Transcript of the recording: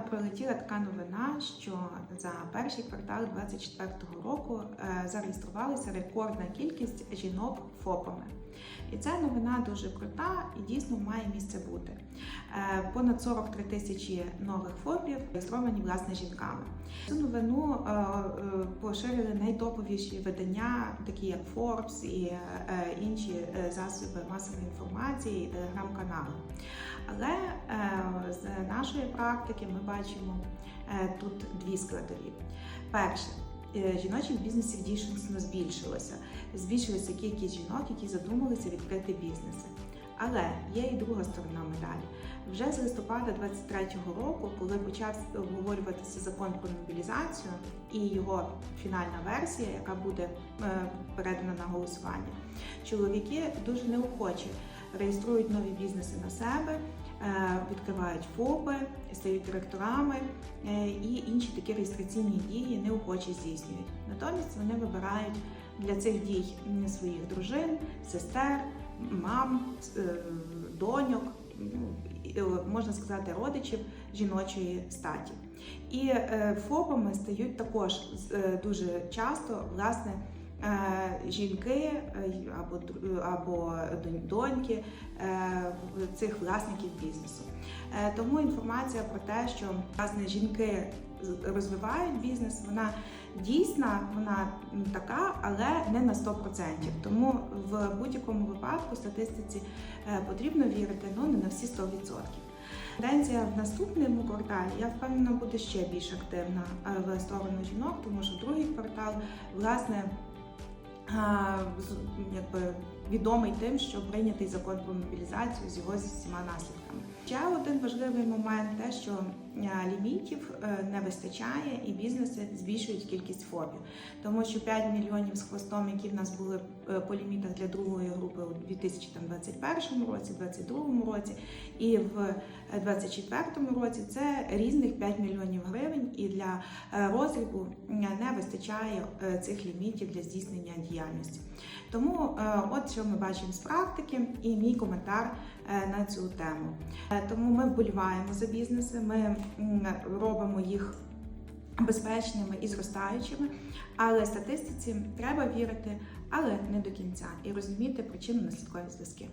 пролетіла така новина, що за перший квартал 2024 року е, зареєструвалася рекордна кількість жінок ФОПами. І ця новина дуже крута і дійсно має місце бути. Е, Понад 43 тисячі нових ФОПів реєстровані власне жінками. Цю новину е, е, поширили найтоповіші видання, такі як Forbes і інші засоби масової інформації і телеграм-канали. Але з нашої практики ми бачимо тут дві складові. Перше, жіночих бізнесів дійсно збільшилося. Збільшилася кількість жінок, які задумалися відкрити бізнеси. Але є і друга сторона медалі. Вже з листопада 23-го року, коли почав обговорюватися закон про мобілізацію і його фінальна версія, яка буде е, передана на голосування, чоловіки дуже неохоче реєструють нові бізнеси на себе, е, відкривають ФОПи, стають директорами е, і інші такі реєстраційні дії неохоче здійснюють. Натомість вони вибирають для цих дій своїх дружин, сестер, мам, е, доньок, е, можна сказати, родичів жіночої статі. І фобами стають також е, дуже часто власне. Е, Жінки е, або або доньки е, цих власників бізнесу. Е, Тому інформація про те, що власне жінки розвивають бізнес, вона дійсна, вона така, але не на 100%. Тому в будь-якому випадку статистиці е, потрібно вірити, ну не на всі 100%. Тенденція в наступному кварталі, я впевнена, буде ще більш активна е, в сторону жінок, тому що другий квартал, власне, якби відомий тим, що прийнятий закон про мобілізацію з його всіма наслідками. Ще один важливий момент те, що е, лімітів е, не вистачає, і бізнеси збільшують кількість ФОПів, тому що 5 мільйонів з хвостом, які в нас були е, по лімітах для другої групи у 2021 році, 2022 році, і в 2024 році це різних 5 мільйонів гривень, і для розрібу не вистачає цих лімітів для здійснення діяльності. Тому от що ми бачимо з практики, і мій коментар е, на цю тему. Е, Тому ми вболіваємо за бізнеси, ми робимо їх безпечними і зростаючими, але статистиці треба вірити, але не до кінця, і розуміти причину наслідкові зв'язки.